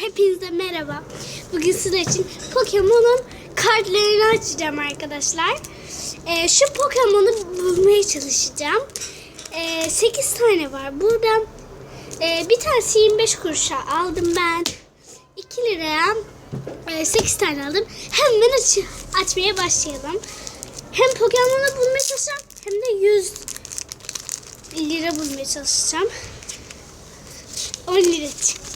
hepinize merhaba. Bugün sizler için Pokemon'un kartlarını açacağım arkadaşlar. Ee, şu Pokemon'u bulmaya çalışacağım. Ee, 8 tane var. Buradan e, bir tanesi 25 kuruşa aldım ben. 2 liraya e, 8 tane aldım. Hemen aç açmaya başlayalım. Hem Pokemon'u bulmaya çalışacağım hem de 100 lira bulmaya çalışacağım. 10 lira çıktı.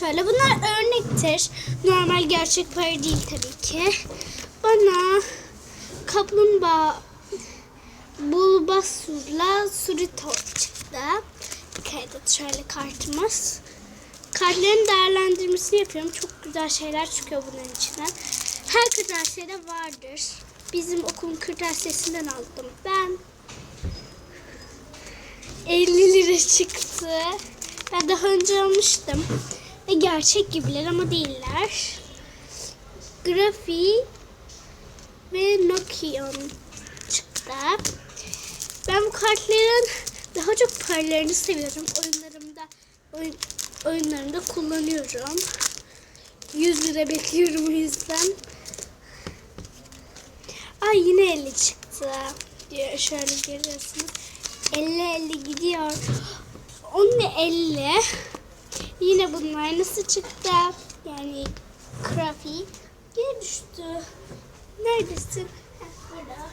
Şöyle bunlar örnektir. Normal gerçek para değil tabii ki. Bana kaplumbağa Bulbasur'la Suritor çıktı. Kaydet şöyle kartımız. Kartların değerlendirmesini yapıyorum. Çok güzel şeyler çıkıyor bunların içinden. Her kırtasiyede vardır. Bizim okulun kırtasiyesinden aldım ben. 50 lira çıktı. Ben daha önce almıştım. Ve gerçek gibiler ama değiller. Grafi ve Nokion çıktı. Ben bu kartların daha çok paralarını seviyorum. Oyunlarımda oyun, oyunlarımda kullanıyorum. 100 lira bekliyorum o yüzden. Ay yine 50 çıktı. Diyor şöyle görüyorsunuz. 50-50 gidiyor. Onun 50. Yine bunlar nasıl çıktı? Yani Krafi geri düştü. Neredesin? Burada.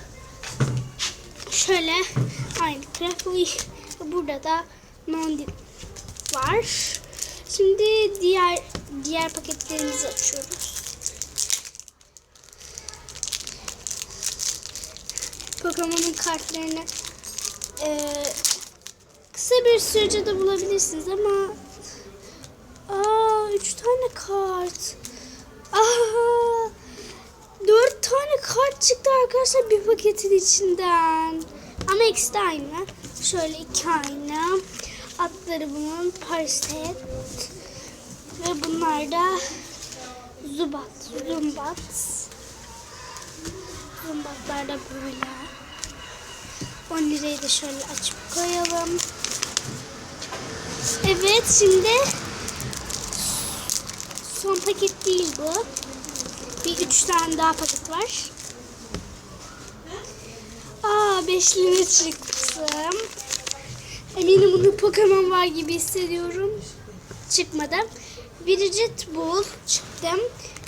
Şöyle aynı Krafi. Burada da Nandi var. Şimdi diğer diğer paketlerimizi açıyoruz. Pokemon'un kartlarını ee, kısa bir sürece de bulabilirsiniz ama aa üç tane kart. Aa, dört tane kart çıktı arkadaşlar bir paketin içinden. Ama ikisi de aynı. Şöyle iki aynı. Atları bunun Paris'te. Ve bunlar da Zubat, Zumbat. Zumbatlar da böyle. 10 lirayı da şöyle açıp koyalım. Evet şimdi son paket değil bu. Bir üç tane daha paket var. Aa 5 lira çıktı. Eminim bunu Pokemon var gibi hissediyorum. Çıkmadı. Bridget Bull çıktım.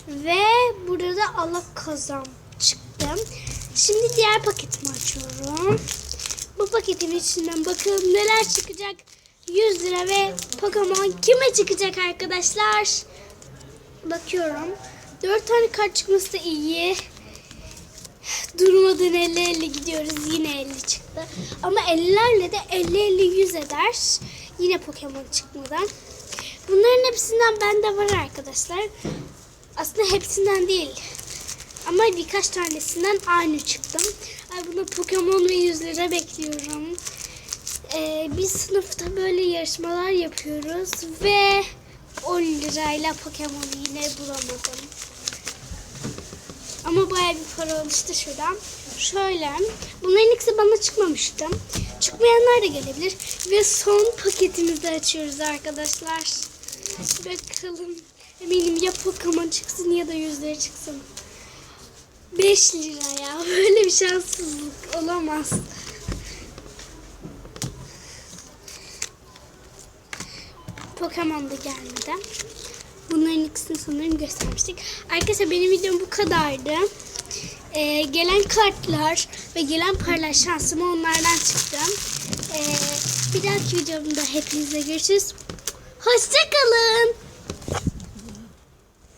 Ve burada Alakazam çıktım. Şimdi diğer paketimi açıyorum. Bu paketin içinden bakalım neler çıkacak. 100 lira ve Pokemon kime çıkacak arkadaşlar? Bakıyorum. 4 tane kart çıkması da iyi. Durmadan 50-50 gidiyoruz. Yine 50 çıktı. Ama 50'lerle de 50-50-100 eder. Yine Pokemon çıkmadan. Bunların hepsinden bende var arkadaşlar. Aslında hepsinden değil. Ama birkaç tanesinden aynı çıktım. Ay buna Pokemon ve 100 lira bekliyorum. Ee, biz sınıfta böyle yarışmalar yapıyoruz ve 10 lirayla Pokemon yine bulamadım. Ama baya bir para oluştu şuradan. Şöyle. Bunların ikisi bana çıkmamıştı. Çıkmayanlar da gelebilir. Ve son paketimizi açıyoruz arkadaşlar. Bakalım. Eminim ya Pokemon çıksın ya da 100 lira çıksın. 5 lira ya. Böyle bir şanssızlık olamaz. Pokemon da gelmedi. Bunların ikisini sanırım göstermiştik. Arkadaşlar benim videom bu kadardı. Ee, gelen kartlar ve gelen paralar şansıma onlardan çıktı. Ee, bir dahaki videomda hepinizle görüşürüz. Hoşçakalın.